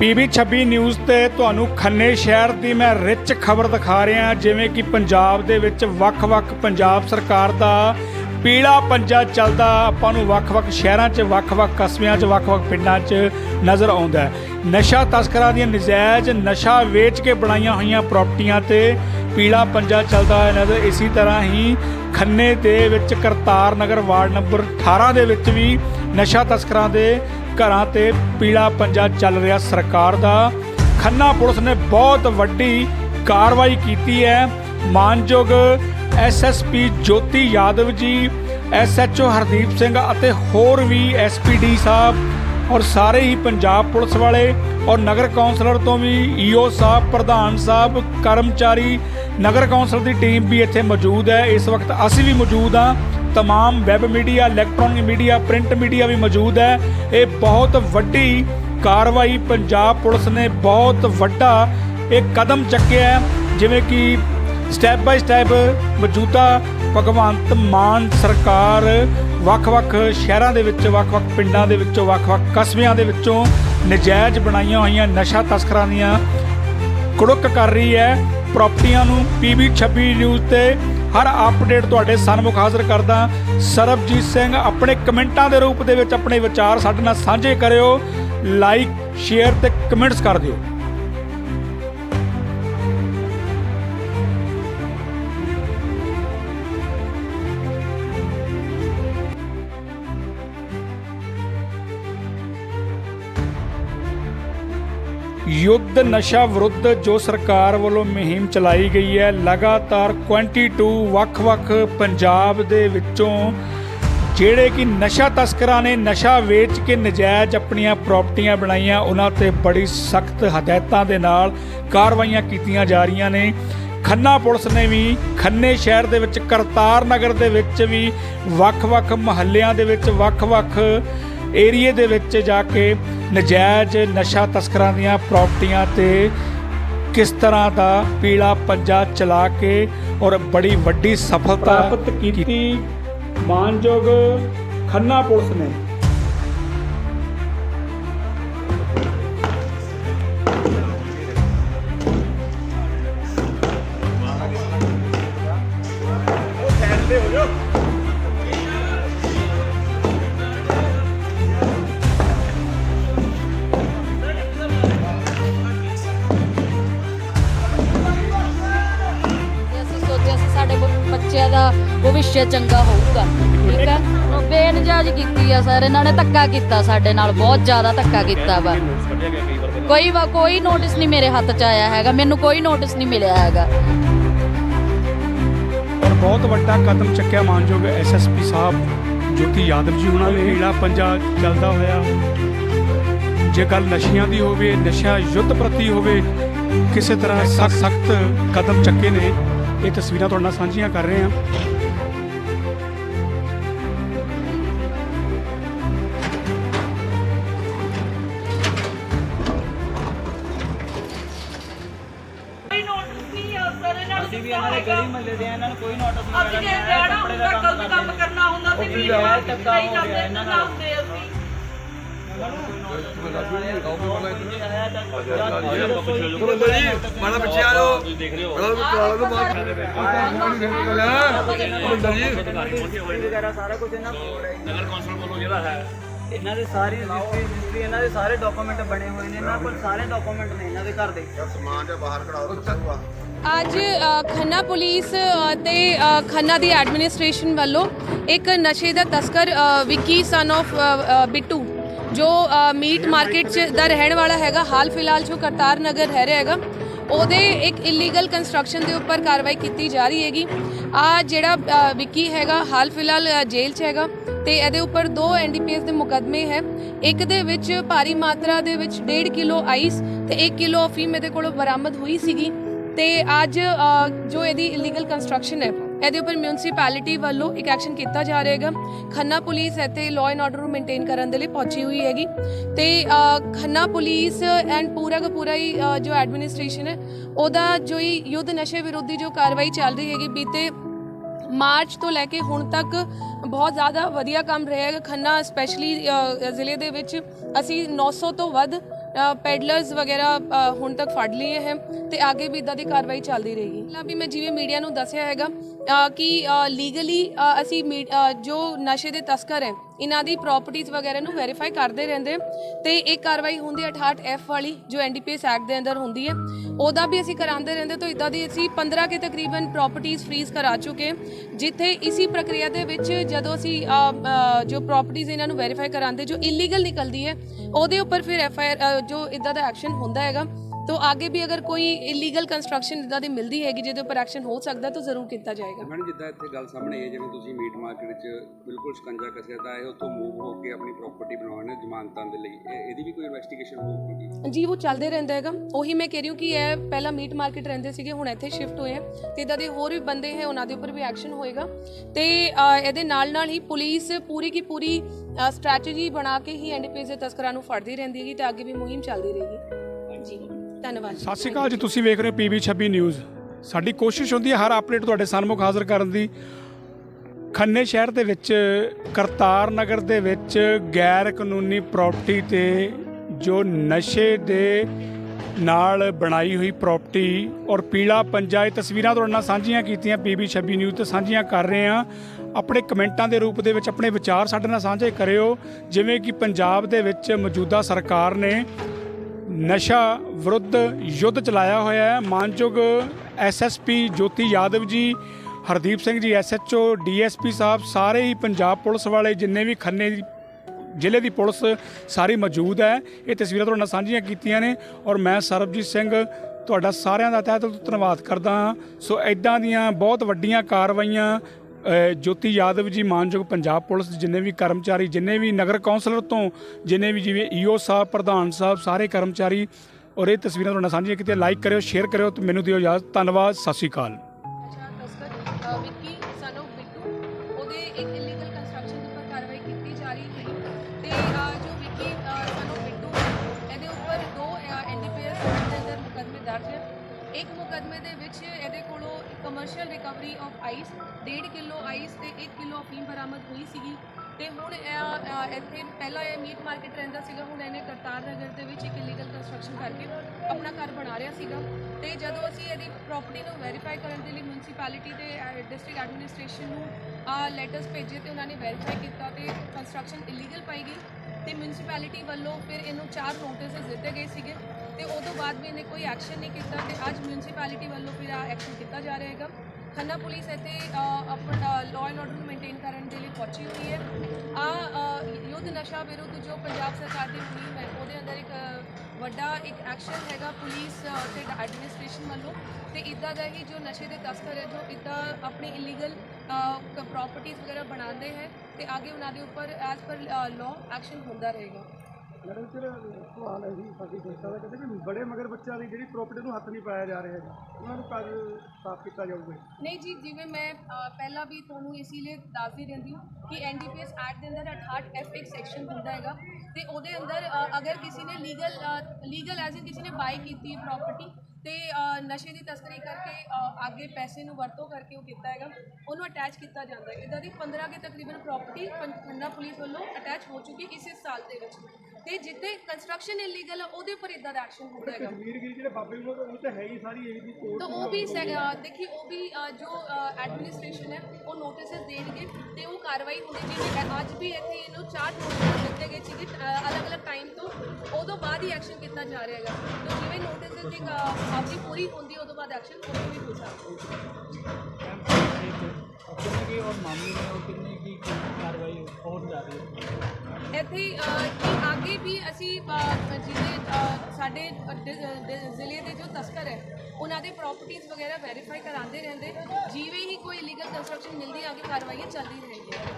PB 26 news ਤੇ ਤੁਹਾਨੂੰ ਖੰਨੇ ਸ਼ਹਿਰ ਦੀ ਮੈਂ ਰਿਚ ਖਬਰ ਦਿਖਾ ਰਿਹਾ ਜਿਵੇਂ ਕਿ ਪੰਜਾਬ ਦੇ ਵਿੱਚ ਵੱਖ-ਵੱਖ ਪੰਜਾਬ ਸਰਕਾਰ ਦਾ ਪੀਲਾ ਪੰਜਾ ਚੱਲਦਾ। ਆਪਾਂ ਨੂੰ ਵੱਖ-ਵੱਖ ਸ਼ਹਿਰਾਂ 'ਚ, ਵੱਖ-ਵੱਖ ਕਸਬਿਆਂ 'ਚ, ਵੱਖ-ਵੱਖ ਪਿੰਡਾਂ 'ਚ ਨਜ਼ਰ ਆਉਂਦਾ ਹੈ। ਨਸ਼ਾ ਤਸਕਰਾਂ ਦੀਆਂ ਨਜਾਇਜ਼ ਨਸ਼ਾ ਵੇਚ ਕੇ ਬਣਾਈਆਂ ਹੋਈਆਂ ਪ੍ਰਾਪਰਟੀਆਂ ਤੇ ਪੀਲਾ ਪੰਜਾ ਚੱਲਦਾ ਹੈ ਨਜ਼ਰ। ਇਸੇ ਤਰ੍ਹਾਂ ਹੀ ਖੰਨੇ ਦੇ ਵਿੱਚ ਕਰਤਾਰ ਨਗਰ ਵਾਰਡ ਨੰਬਰ 18 ਦੇ ਵਿੱਚ ਵੀ ਨਸ਼ਾ ਤਸਕਰਾਂ ਦੇ ਘਰਾਂ ਤੇ ਪੀਲਾ ਪੰਜਾ ਚੱਲ ਰਿਹਾ ਸਰਕਾਰ ਦਾ। ਖੰਨਾ ਪੁਲਿਸ ਨੇ ਬਹੁਤ ਵੱਡੀ ਕਾਰਵਾਈ ਕੀਤੀ ਹੈ। ਮਾਨਯੋਗ ਐਸਐਸਪੀ ਜੋਤੀ ਯਾਦਵ ਜੀ ਐਸਐਚਓ ਹਰਦੀਪ ਸਿੰਘ ਅਤੇ ਹੋਰ ਵੀ ਐਸਪੀਡੀ ਸਾਹਿਬ ਔਰ ਸਾਰੇ ਹੀ ਪੰਜਾਬ ਪੁਲਿਸ ਵਾਲੇ ਔਰ ਨਗਰ ਕੌਂਸਲਰ ਤੋਂ ਵੀ ਈਓ ਸਾਹਿਬ, ਪ੍ਰਧਾਨ ਸਾਹਿਬ, ਕਰਮਚਾਰੀ, ਨਗਰ ਕੌਂਸਲ ਦੀ ਟੀਮ ਵੀ ਇੱਥੇ ਮੌਜੂਦ ਹੈ। ਇਸ ਵਕਤ ਅਸੀਂ ਵੀ ਮੌਜੂਦ ਹਾਂ। तमाम web media electronic media print media ਵੀ ਮੌਜੂਦ ਹੈ ਇਹ ਬਹੁਤ ਵੱਡੀ ਕਾਰਵਾਈ ਪੰਜਾਬ ਪੁਲਿਸ ਨੇ ਬਹੁਤ ਵੱਡਾ ਇੱਕ ਕਦਮ ਚੱਕਿਆ ਹੈ ਜਿਵੇਂ ਕਿ ਸਟੈਪ ਬਾਈ ਸਟੈਪ ਮੌਜੂਦਾ ਭਗਵੰਤ ਮਾਨ ਸਰਕਾਰ ਵੱਖ-ਵੱਖ ਸ਼ਹਿਰਾਂ ਦੇ ਵਿੱਚ ਵੱਖ-ਵੱਖ ਪਿੰਡਾਂ ਦੇ ਵਿੱਚੋਂ ਵੱਖ-ਵੱਖ ਕਸਬਿਆਂ ਦੇ ਵਿੱਚੋਂ ਨਜਾਇਜ਼ ਬਣਾਈਆਂ ਹੋਈਆਂ ਨਸ਼ਾ ਤਸਕਰਾਂ ਦੀਆਂ ਕੁੜਕ ਕਰ ਰਹੀ ਹੈ ਪ੍ਰਾਪਰਟੀਆਂ ਨੂੰ ਪੀਬੀ 26 ਨਿਊਜ਼ ਤੇ ਹਰ ਅਪਡੇਟ ਤੁਹਾਡੇ ਸਾਹਮਣੇ ਹਾਜ਼ਰ ਕਰਦਾ। ਸਰਬਜੀਤ ਸਿੰਘ, ਆਪਣੇ ਕਮੈਂਟਾਂ ਦੇ ਰੂਪ ਦੇ ਵਿੱਚ ਆਪਣੇ ਵਿਚਾਰ ਸਾਡੇ ਨਾਲ ਸਾਂਝੇ ਕਰਿਓ। ਲਾਈਕ ਸ਼ੇਅਰ ਤੇ ਕਮੈਂਟਸ ਕਰ ਦਿਓ। ਯੁੱਧ ਨਸ਼ਾ ਵਿਰੁੱਧ ਜੋ ਸਰਕਾਰ ਵੱਲੋਂ ਮੁਹਿੰਮ ਚਲਾਈ ਗਈ ਹੈ, ਲਗਾਤਾਰ 22 ਵੱਖ-ਵੱਖ ਪੰਜਾਬ ਦੇ ਵਿੱਚੋਂ ਜਿਹੜੇ ਕਿ ਨਸ਼ਾ ਤਸਕਰਾਂ ਨੇ ਨਸ਼ਾ ਵੇਚ ਕੇ ਨਜਾਇਜ਼ ਆਪਣੀਆਂ ਪ੍ਰਾਪਰਟੀਆਂ ਬਣਾਈਆਂ, ਉਹਨਾਂ ਤੇ ਬੜੀ ਸਖਤ ਹਦਾਇਤਾਂ ਦੇ ਨਾਲ ਕਾਰਵਾਈਆਂ ਕੀਤੀਆਂ ਜਾ ਰਹੀਆਂ ਨੇ। ਖੰਨਾ ਪੁਲਿਸ ਨੇ ਵੀ, ਖੰਨੇ ਸ਼ਹਿਰ ਦੇ ਵਿੱਚ, ਕਰਤਾਰ ਨਗਰ ਦੇ ਵਿੱਚ ਵੀ ਵੱਖ-ਵੱਖ ਮੁਹੱਲਿਆਂ ਦੇ ਵਿੱਚ ਵੱਖ-ਵੱਖ ਏਰੀਏ ਦੇ ਵਿੱਚ ਜਾ ਕੇ ਨਜਾਇਜ਼ ਨਸ਼ਾ ਤਸਕਰਾਂ ਦੀਆਂ ਪ੍ਰਾਪਰਟੀਆਂ ਤੇ ਕਿਸ ਤਰ੍ਹਾਂ ਦਾ ਪੀਲਾ ਪੰਜਾ ਚਲਾ ਕੇ ਔਰ ਬੜੀ ਵੱਡੀ ਸਫਲਤਾ ਪ੍ਰਾਪਤ ਕੀਤੀ ਮਾਨਯੋਗ ਖੰਨਾ ਪੁਲਿਸ ਨੇ। ਭਵਿੱਖ ਚੰਗਾ ਹੋਊਗਾ, ਠੀਕ ਹੈ ਬੇਨਜਾਜ ਕੀਤੀ ਆ ਸਰ, ਇਹਨਾਂ ਨੇ ਧੱਕਾ ਕੀਤਾ ਸਾਡੇ ਨਾਲ, ਬਹੁਤ ਜ਼ਿਆਦਾ ਧੱਕਾ ਕੀਤਾ ਵਾ। ਕੋਈ ਵਾ, ਕੋਈ ਨੋਟਿਸ ਨਹੀਂ ਮੇਰੇ ਹੱਥ 'ਚ ਆਇਆ ਹੈਗਾ, ਮੈਨੂੰ ਕੋਈ ਨੋਟਿਸ ਨਹੀਂ ਮਿਲਿਆ ਹੈਗਾ। ਔਰ ਬਹੁਤ ਵੱਡਾ ਕਦਮ ਚੱਕਿਆ ਮਾਨਯੋਗ ਐਸਐਸਪੀ ਸਾਹਿਬ ਜੋਤੀ ਯਾਦਵ ਜੀ ਉਹਨਾਂ ਨੇ ਹੀੜਾ ਪੰਜਾ ਚੱਲਦਾ ਹੋਇਆ। ਜੇ ਗੱਲ ਨਸ਼ਿਆਂ ਦੀ ਹੋਵੇ, ਨਸ਼ਾ ਯੁੱਧ ਪ੍ਰਤੀ ਹੋਵੇ, ਕਿਸੇ ਤਰ੍ਹਾਂ ਸਖਤ ਸਖਤ ਕਦਮ ਚੱਕੇ ਨੇ। ਇਹ ਤਸਵੀਰਾਂ ਤੁਹਾਡੇ ਨਾਲ ਸਾਂਝੀਆਂ ਕਰ ਰਹੇ ਹਾਂ। ਅਸੀਂ ਵੀ ਇਹਨਾਂ ਦੇ ਗਲੀ ਮਹੱਲੇ ਦੇ ਆ, ਇਹਨਾਂ ਨੂੰ ਕੋਈ ਨੋਟਿਸ ਨਹੀਂ ਅਸੀਂ ਮਿਲਿਆ ਜੇ ਰਹਿਣਾ ਹੁੰਦਾ ਗਲਤ ਕੰਮ ਕਰਨਾ ਹੁੰਦਾ ਤੇ ਉਹ ਵੀ ਵੀ ਹੈ, ਮਾਰ ਧੱਕਾ ਨਹੀਂ ਹੋ ਜਾਂਦੇ ਰਿਹਾ ਇਹਨਾਂ ਇਹਨਾਂ ਨਾਲ। ਹੁੰਦੇ ਅਸੀਂ ਮਾੜਾ ਪਿੱਛੇ ਆ ਜਾਓ ਬੜਾ ਵੀ ਕਰਾ ਲਓ ਬਾਅਦ ਵਗੈਰਾ ਸਾਰਾ ਕੁਝ ਇਹਨਾਂ ਕੋਲ ਹੈ ਨਗਰ ਕੌਂਸਲ ਵੱਲੋਂ ਜਿਹੜਾ ਹੈ ਇਹਨਾਂ ਦੇ ਸਾਰੀ ਰਜਿਸਟਰੀ ਰਜਿਸਟਰੀ ਇਹਨਾਂ ਦੇ ਸਾਰੇ ਡਾਕੂਮੈਂਟ ਬਣੇ ਹੋਏ ਨੇ। ਇਹਨਾਂ ਕੋਲ ਸਾਰੇ ਡਾਕੂਮੈਂਟ ਨੇ ਇਹਨਾਂ ਦੇ ਘਰ ਦੇ। ਸਮਾਨ ਜਿਹਾ ਬਾਹਰ ਕਢਾਓ ਤਾਂ ਚੱਲੂਗਾ। ਅੱਜ ਖੰਨਾ ਪੁਲਿਸ ਅ, ਤੇ ਖੰਨਾ ਦੀ ਐਡਮਿਨਿਸਟ੍ਰੇਸ਼ਨ ਵੱਲੋਂ ਇੱਕ ਨਸ਼ੇ ਦਾ ਤਸਕਰ ਵਿੱਕੀ ਸਨ of ਬਿੱਟੂ ਜੋ ਮੀਟ ਮਾਰਕੀਟ 'ਚ ਦਾ ਰਹਿਣ ਵਾਲਾ ਹੈਗਾ ਹਾਲ ਫਿਲਹਾਲ ਜੋ ਕਰਤਾਰ ਨਗਰ ਰਹਿ ਰਿਹਾ ਹੈਗਾ ਉਹਦੇ ਇੱਕ ਇਲੀਗਲ ਕੰਸਟਰਕਸ਼ਨ ਦੇ ਉੱਪਰ ਕਾਰਵਾਈ ਕੀਤੀ ਜਾ ਰਹੀ ਹੈਗੀ। ਆ ਜਿਹੜਾ ਵਿੱਕੀ ਹੈਗਾ ਹਾਲ ਫਿਲਹਾਲ ਜੇਲ੍ਹ 'ਚ ਹੈਗਾ ਤੇ ਇਹਦੇ ਉੱਪਰ ਦੋ ਐਨਡੀਪੀਐਸ ਦੇ ਮੁਕੱਦਮੇ ਹੈ। ਇੱਕ ਦੇ ਵਿੱਚ ਭਾਰੀ ਮਾਤਰਾ ਦੇ ਵਿੱਚ 1.5 ਕਿਲੋ ਆਈਸ ਤੇ 1 ਕਿਲੋ ਅਫੀਮ ਇਹਦੇ ਕੋਲੋਂ ਬਰਾਮਦ ਹੋਈ ਸੀਗੀ। ਤੇ ਅੱਜ ਜੋ ਇਹਦੀ ਇਲੀਗਲ ਕੰਸਟਰਕਸ਼ਨ ਹੈ, ਇਹਦੇ ਉੱਪਰ ਮਿਊਨਿਸਪੈਲਿਟੀ ਵੱਲੋਂ ਇੱਕ ਐਕਸ਼ਨ ਕੀਤਾ ਜਾ ਰਿਹਾ ਹੈਗਾ। ਖੰਨਾ ਪੁਲਿਸ ਇੱਥੇ ਲਾਅ ਐਂਡ ਆਰਡਰ ਨੂੰ ਮੇਨਟੇਨ ਕਰਨ ਦੇ ਲਈ ਪਹੁੰਚੀ ਹੋਈ ਹੈਗੀ। ਤੇ ਖੰਨਾ ਪੁਲਿਸ ਐਂਡ ਪੂਰਾ ਦਾ ਪੂਰਾ ਹੀ ਜੋ ਐਡਮਿਨਿਸਟ੍ਰੇਸ਼ਨ ਹੈ, ਉਹਦਾ ਜੋ ਹੀ ਯੁੱਧ ਨਸ਼ੇ ਵਿਰੋਧੀ ਜੋ ਕਾਰਵਾਈ ਚੱਲ ਰਹੀ ਹੈਗੀ, ਬੀਤੇ ਮਾਰਚ ਤੋਂ ਲੈ ਕੇ ਹੁਣ ਤੱਕ ਬਹੁਤ ਜ਼ਿਆਦਾ ਵਧੀਆ ਕੰਮ ਰਿਹਾ ਹੈ ਖੰਨਾ ਸਪੈਸ਼ਲੀ ਜ਼ਿਲ੍ਹੇ ਦੇ ਵਿੱਚ ਅਸੀਂ 900 ਤੋਂ ਵੱਧ ਪੈਡਲਰਸ ਵਗੈਰਾ ਹੁਣ ਤੱਕ ਫੜ ਲਏ ਹੈ ਤੇ ਅੱਗੇ ਵੀ ਇਦਾਂ ਦੀ ਕਾਰਵਾਈ ਚੱਲਦੀ ਰਹੇਗੀ। ਪਹਿਲਾਂ ਵੀ ਮੈਂ ਜਿਵੇਂ ਮੀਡੀਆ ਨੂੰ ਦੱਸਿਆ ਹੈਗਾ ਕਿ ਲੀਗਲੀ ਅਸੀਂ ਮੀ- ਜੋ ਨਸ਼ੇ ਦੇ ਤਸਕਰ ਹੈ, ਇਹਨਾਂ ਦੀ ਪ੍ਰਾਪਰਟੀਆਂ ਵਗੈਰਾ ਨੂੰ ਵੈਰੀਫਾਈ ਕਰਦੇ ਰਹਿੰਦੇ ਤੇ ਇੱਕ ਕਾਰਵਾਈ ਹੁੰਦੀ ਹੈ 68 ਐਫ ਵਾਲੀ, ਜੋ ਐਨਡੀਪੀਐਸ ਐਕਟ ਦੇ ਅੰਦਰ ਹੁੰਦੀ ਹੈ। ਉਹਦਾ ਵੀ ਅਸੀਂ ਕਰਾਉਂਦੇ ਰਹਿੰਦੇ ਤੋਂ ਇਦਾਂ ਦੀ ਅਸੀਂ 15 ਕੇ ਤਕਰੀਬਨ ਪ੍ਰਾਪਰਟੀਆਂ ਫ੍ਰੀਜ਼ ਕਰਾ ਚੁੱਕੇ ਜਿੱਥੇ ਇਸੀ ਪ੍ਰਕਿਰਿਆ ਦੇ ਵਿੱਚ ਜਦੋਂ ਅਸੀਂ ਜੋ ਪ੍ਰਾਪਰਟੀਆਂ ਇਹਨਾਂ ਨੂੰ ਵੈਰੀਫਾਈ ਕਰਾਉਂਦੇ, ਜੋ ਇਲੀਗਲ ਨਿਕਲਦੀ ਹੈ, ਉਹਦੇ ਉੱਪਰ ਫਿਰ ਐਫ ਆਈ ਆਰ ਜੋ ਇਦਾਂ ਦਾ ਐਕਸ਼ਨ ਹੁੰਦਾ ਹੈਗਾ। ਤਾਂ ਅੱਗੇ ਵੀ ਅਗਰ ਕੋਈ ਇਲੀਗਲ ਕੰਸਟਰਕਸ਼ਨ ਇਦਾਂ ਦੀ ਮਿਲਦੀ ਹੈਗੀ ਜਿਹਦੇ ਉੱਪਰ ਐਕਸ਼ਨ ਹੋ ਸਕਦਾ ਤਾਂ ਜ਼ਰੂਰ ਕੀਤਾ ਜਾਏਗਾ। ਮੈਡਮ ਜਿੱਦਾਂ ਇੱਥੇ ਗੱਲ ਸਾਹਮਣੇ ਹੈ ਜਿਵੇਂ ਤੁਸੀਂ ਮੀਟ ਮਾਰਕੀਟ 'ਚ ਬਿਲਕੁਲ ਸ਼ਿਕੰਜਾ ਕੱਸਿਆ ਤਾਂ ਹੈ ਉੱਥੋਂ ਮੂਵ ਹੋ ਕੇ ਆਪਣੀ ਪ੍ਰਾਪਰਟੀ ਬਣਾਉਣ ਜ਼ਮਾਨਤਾਂ ਦੇ ਲਈ ਇਹ- ਇਹਦੀ ਵੀ ਕੋਈ ਇਨਵੈਸਟੀਗੇਸ਼ਨ ਹੋਊਗੀ ਜੀ ਉਹ ਚੱਲਦੇ ਰਹਿੰਦਾ ਹੈਗਾ। ਉਹੀ ਮੈਂ ਕਹਿ ਰਹੀ ਹਾਂ ਕਿ ਇਹ ਪਹਿਲਾਂ ਮੀਟ ਮਾਰਕੀਟ ਰਹਿੰਦੇ ਸੀਗੇ ਹੁਣ ਇੱਥੇ ਸ਼ਿਫਟ ਹੋਏ ਆ। ਤੇ ਇਦਾਂ ਦੇ ਹੋਰ ਵੀ ਬੰਦੇ ਹੈ ਉਹਨਾਂ ਦੇ ਉੱਪਰ ਵੀ ਐਕਸ਼ਨ ਹੋਏਗਾ। ਤੇ ਇਹਦੇ ਨਾਲ ਨਾਲ ਹੀ ਪੁਲਿਸ ਪੂਰੀ ਕੀ ਪੂਰੀ ਸਟ੍ਰੈਟਜੀ ਬਣਾ ਕੇ ਹੀ ਐਨਡੀਪੀਐਸ ਦੇ ਤਸਕਰਾਂ ਨੂੰ ਫੜਦੀ ਰਹਿੰਦੀ ਹੈਗੀ ਤੇ ਅੱਗੇ ਵੀ ਮੁਹਿੰਮ ਚੱਲਦੀ ਰਹੇਗੀ। ਜੀ ਧੰਨਵਾਦ। ਸਤਿ ਸ਼੍ਰੀ ਅਕਾਲ ਜੀ, ਤੁਸੀਂ ਵੇਖ ਰਹੇ ਹੋ ਪੀਬੀ 26 ਨਿਊਜ਼। ਸਾਡੀ ਕੋਸ਼ਿਸ਼ ਹੁੰਦੀ ਹੈ ਹਰ ਅਪਡੇਟ ਤੁਹਾਡੇ ਸਾਹਮਣੇ ਹਾਜ਼ਰ ਕਰਨ ਦੀ। ਖੰਨੇ ਸ਼ਹਿਰ ਦੇ ਵਿੱਚ, ਕਰਤਾਰ ਨਗਰ ਦੇ ਵਿੱਚ ਗੈਰ ਕਾਨੂੰਨੀ ਪ੍ਰਾਪਰਟੀ ਤੇ ਜੋ ਨਸ਼ੇ ਦੇ ਨਾਲ ਬਣਾਈ ਹੋਈ ਪ੍ਰਾਪਰਟੀ ਔਰ ਪੀਲਾ ਪੰਜਾ, ਇਹ ਤਸਵੀਰਾਂ ਤੁਹਾਡੇ ਨਾਲ ਸਾਂਝੀਆਂ ਕੀਤੀਆਂ ਪੀਬੀ 26 ਨਿਊਜ਼ ਤੇ ਸਾਂਝੀਆਂ ਕਰ ਰਹੇ ਹਾਂ। ਆਪਣੇ ਕਮੈਂਟਾਂ ਦੇ ਰੂਪ ਦੇ ਵਿੱਚ, ਆਪਣੇ ਵਿਚਾਰ ਸਾਡੇ ਨਾਲ ਸਾਂਝੇ ਕਰਿਓ। ਜਿਵੇਂ ਕਿ ਪੰਜਾਬ ਦੇ ਵਿੱਚ ਮੌਜੂਦਾ ਸਰਕਾਰ ਨੇ ਨਸ਼ਾ ਵਿਰੁੱਧ ਯੁੱਧ ਚਲਾਇਆ ਹੋਇਆ ਹੈ। ਮਾਨਯੋਗ ਐਸਐਸਪੀ ਜੋਤੀ ਯਾਦਵ ਜੀ, ਹਰਦੀਪ ਸਿੰਘ ਜੀ ਐਸਐਚਓ ਡੀਐਸਪੀ ਸਾਹਿਬ, ਸਾਰੇ ਹੀ ਪੰਜਾਬ ਪੁਲਿਸ ਵਾਲੇ, ਜਿੰਨੇ ਵੀ ਖੰਨੇ ਦੀ, ਜ਼ਿਲ੍ਹੇ ਦੀ ਪੁਲਿਸ ਸਾਰੀ ਮੌਜੂਦ ਹੈ। ਇਹ ਤਸਵੀਰਾਂ ਤੁਹਾਡੇ ਨਾਲ ਸਾਂਝੀਆਂ ਕੀਤੀਆਂ ਨੇ ਔਰ ਮੈਂ ਸਰਬਜੀਤ ਸਿੰਘ ਤੁਹਾਡਾ ਸਾਰਿਆਂ ਦਾ ਤਹਿ ਦਿਲ ਤੋਂ ਧੰਨਵਾਦ ਕਰਦਾ ਹਾਂ। ਸੋ ਐਦਾਂ ਦੀਆਂ ਬਹੁਤ ਵੱਡੀਆਂ ਕਾਰਵਾਈਆਂ ਜੋਤੀ ਯਾਦਵ ਜੀ, ਮਾਨਯੋਗ ਪੰਜਾਬ ਪੁਲਿਸ ਜਿੰਨੇ ਵੀ ਕਰਮਚਾਰੀ, ਜਿੰਨੇ ਵੀ ਨਗਰ ਕੌਂਸਲਰ ਤੋਂ, ਜਿੰਨੇ ਵੀ ਜਿਵੇਂ ਈਓ ਸਾਹਿਬ, ਪ੍ਰਧਾਨ ਸਾਹਿਬ, ਸਾਰੇ ਕਰਮਚਾਰੀ ਔਰ ਇਹ ਤਸਵੀਰਾਂ ਤੁਹਾਡੇ ਨਾਲ ਸਾਂਝੀਆਂ ਕੀਤੀਆਂ ਲਾਈਕ ਕਰਿਓ ਸ਼ੇਅਰ ਕਰਿਓ ਤੇ ਮੈਨੂੰ ਦਿਓ ਇਜਾਜ਼ਤ। ਧੰਨਵਾਦ, ਸਤਿ ਸ਼੍ਰੀ ਅਕਾਲ। Recovery of ice 1.5 kilo ice ਤੇ 1 ਕਿਲੋ ਅਫੀਮ ਬਰਾਮਦ ਹੋਈ ਸੀਗੀ। ਤੇ ਹੁਣ ਇਹ, ਇੱਥੇ ਪਹਿਲਾਂ ਇਹ ਮੀਟ ਮਾਰਕੀਟ ਰਹਿੰਦਾ ਸੀਗਾ ਹੁਣ ਇਹਨੇ ਕਰਤਾਰ ਨਗਰ ਦੇ ਵਿੱਚ ਇੱਕ ਇਲੀਗਲ ਕੰਸਟਰਕਸ਼ਨ ਕਰਕੇ ਆਪਣਾ ਘਰ ਬਣਾ ਰਿਹਾ ਸੀਗਾ। ਤੇ ਜਦੋਂ ਅਸੀਂ ਇਹਦੀ ਪ੍ਰਾਪਰਟੀ ਨੂੰ ਵੈਰੀਫਾਈ ਕਰਨ ਦੇ ਲਈ ਮਿਊਨਿਸਪੈਲਿਟੀ ਤੇ ਡਿਸਟ੍ਰਿਕਟ ਐਡਮਿਨਿਸਟ੍ਰੇਸ਼ਨ ਨੂੰ ਲੈਟਰਸ ਭੇਜੇ ਤੇ ਉਹਨਾਂ ਨੇ ਵੈਰੀਫਾਈ ਕੀਤਾ ਤੇ ਕੰਸਟਰਕਸ਼ਨ ਇਲੀਗਲ ਪਾਈ ਗਈ। ਤੇ ਮਿਊਨਿਸਪੈਲਿਟੀ ਵੱਲੋਂ ਫਿਰ ਇਹਨੂੰ ਚਾਰ ਨੋਟਿਸ ਦਿੱਤੇ ਗਏ ਸੀਗੇ। ਤੇ ਉਦੋਂ ਬਾਅਦ ਵੀ ਇਹਨੇ ਕੋਈ ਐਕਸ਼ਨ ਨਹੀਂ ਕੀਤਾ ਤੇ ਅੱਜ ਮਿਊਨਿਸਪੈਲਿਟੀ ਵੱਲੋਂ ਫਿਰ ਆ ਐਕਸ਼ਨ ਕੀਤਾ ਜਾ ਰਿਹਾ ਹੈਗਾ। ਖੰਨਾ ਪੁਲਿਸ ਇੱਥੇ ਅ, ਆਪਣਾ ਲਾਅ ਐਂਡ ਆਰਡਰ ਨੂੰ ਮੇਨਟੇਨ ਕਰਨ ਦੇ ਲਈ ਪਹੁੰਚੀ ਹੋਈ ਹੈ। ਆ ਯੁੱਧ ਨਸ਼ਾ ਵਿਰੁੱਧ ਜੋ ਪੰਜਾਬ ਸਰਕਾਰ ਦੀ ਮੁਹਿੰਮ ਹੈ ਉਹਦੇ ਅੰਦਰ ਇੱਕ ਵੱਡਾ ਇੱਕ ਐਕਸ਼ਨ ਹੈਗਾ ਪੁਲਿਸ ਅ, ਤੇ ਐਡਮਿਨਿਸਟ੍ਰੇਸ਼ਨ ਵੱਲੋਂ। ਤੇ ਇਦਾਂ ਦਾ ਹੀ ਜੋ ਨਸ਼ੇ ਦੇ ਤਸਕਰ ਹੈ ਜੋ ਇਦਾਂ ਆਪਣੀ ਇਲੀਗਲ ਪ੍ਰਾਪਰਟੀਆਂ ਵਗੈਰਾ ਬਣਾਉਂਦੇ ਹੈ ਤੇ ਅੱਗੇ ਉਹਨਾਂ ਦੇ ਉੱਪਰ ਐਜ਼ ਪਰ ਲਾਅ ਐਕਸ਼ਨ ਹੁੰਦਾ ਰਹੇਗਾ। ਮੈਡਮ ਸਰ ਸਵਾਲ ਹੈ ਜੀ ਸਾਡੀ ਦੋਸਤਾਂ ਦਾ ਕਹਿੰਦੇ ਕਿ ਬੜੇ ਮਗਰ ਬੱਚਿਆਂ ਦੀ ਜਿਹੜੀ ਪ੍ਰਾਪਰਟੀ ਨੂੰ ਹੱਥ ਨਹੀਂ ਪਾਇਆ ਜਾ ਰਿਹਾ ਹੈਗਾ ਉਹਨਾਂ ਨੂੰ ਕਦ ਸਾਫ਼ ਕੀਤਾ ਜਾਊਗਾ। ਨਹੀਂ ਜੀ ਜਿਵੇਂ ਮੈਂ ਅ, ਪਹਿਲਾਂ ਵੀ ਤੁਹਾਨੂੰ ਇਸੇ ਲਈ ਦੱਸਦੀ ਰਹਿੰਦੀ ਹਾਂ ਕਿ ਐਨਡੀਪੀਐਸ ਐਕਟ ਦੇ ਅੰਦਰ 68 ਐਫ ਇੱਕ ਸੈਕਸ਼ਨ ਹੁੰਦਾ ਹੈਗਾ ਤੇ ਉਹਦੇ ਅੰਦਰ ਅ, ਅਗਰ ਕਿਸੇ ਨੇ ਲੀਗਲ ਲੀਗਲ ਐਜ਼ ਇਨ ਕਿਸੇ ਨੇ ਬਾਈ ਕੀਤੀ ਹੈ ਪ੍ਰਾਪਰਟੀ ਤੇ ਅ, ਨਸ਼ੇ ਦੀ ਤਸਕਰੀ ਕਰਕੇ ਅ, ਅੱਗੇ ਪੈਸੇ ਨੂੰ ਵਰਤੋਂ ਕਰਕੇ ਉਹ ਕੀਤਾ ਹੈਗਾ ਉਹਨੂੰ ਅਟੈਚ ਕੀਤਾ ਜਾਂਦਾ ਹੈ। ਇਦਾਂ ਦੀ 15 ਕੇ ਤਕਰੀਬਨ ਪ੍ਰਾਪਰਟੀ ਖੰਨਾ ਪੁਲਿਸ ਵੱਲੋਂ ਅਟੈਚ ਹੋ ਚੁੱਕੀ ਇਸੇ ਸਾਲ ਦੇ ਵਿੱਚ। ਤੇ ਜਿੱਥੇ ਕੰਸਟਰਕਸ਼ਨ ਇਲੀਗਲ ਹੈ ਉਹਦੇ ਉੱਪਰ ਇਦਾਂ ਦਾ ਐਕਸ਼ਨ ਹੁੰਦਾ ਹੈਗਾ। ਕਸ਼ਮੀਰਗਿਰੀ ਜਿਹੜੇ ਬਾਬੇ ਜੀ ਉਹ ਤਾਂ ਹੈ ਹੀ ਸਾਰੀ ਇਹ ਦੀ ਕੋਰਟ ਤਾਂ ਉਹ ਵੀ ਦੇਖੀ ਉਹ ਵੀ ਜੋ ਐਡਮਿਨਿਸਟ੍ਰੇਸ਼ਨ ਹੈ ਉਹ ਨੋਟਿਸਸ ਦੇਣਗੇ ਤੇ ਉਹ ਕਾਰਵਾਈ ਹੋਣੀ ਜਿਵੇਂ ਅੱਜ ਵੀ ਇੱਥੇ ਇਹਨੂੰ ਚਾਰ ਨੋਟਿਸ ਦਿੱਤੇ ਗਏ ਸੀ ਅਲੱਗ-ਅਲੱਗ ਟਾਈਮ ਤੋਂ। ਉਦੋਂ ਬਾਅਦ ਹੀ ਐਕਸ਼ਨ ਕੀਤਾ ਜਾ ਰਿਹਾ ਹੈਗਾ। ਤਾਂ ਜਿਵੇਂ ਨੋਟਿਸ ਦੀ ਆਪਦੀ ਪੂਰੀ ਹੁੰਦੀ ਉਦੋਂ ਬਾਅਦ ਐਕਸ਼ਨ ਕੋਈ ਵੀ ਹੋ ਸਕਦਾ। ਹੈ ਕਿੰਨੇ ਕੀ ਔਰ ਮਾਮਲੇ ਨੇ ਔਰ ਕਿੰਨੇ ਕਾਰਵਾਈ ਹੋਰ ਇੱਥੇ ਕਿ ਅੱਗੇ ਵੀ ਅਸੀਂ ਅਹ, ਸਾਡੇ ਜ਼ਿਲ੍ਹੇ ਦੇ ਜੋ ਤਸਕਰ ਹੈ ਉਹਨਾਂ ਦੇ ਪ੍ਰਾਪਰਟੀਆਂ ਵਗੈਰਾ ਵੈਰੀਫਾਈ ਕਰਾਉਂਦੇ ਰਹਿੰਦੇ। ਜਿਵੇਂ ਹੀ ਕੋਈ ਲੀਗਲ ਕੰਸਟਰਕਸ਼ਨ ਮਿਲਦੀ ਆ ਕੇ ਕਾਰਵਾਈਆਂ ਚੱਲਦੀ ਰਹਿੰਦੀਆਂ।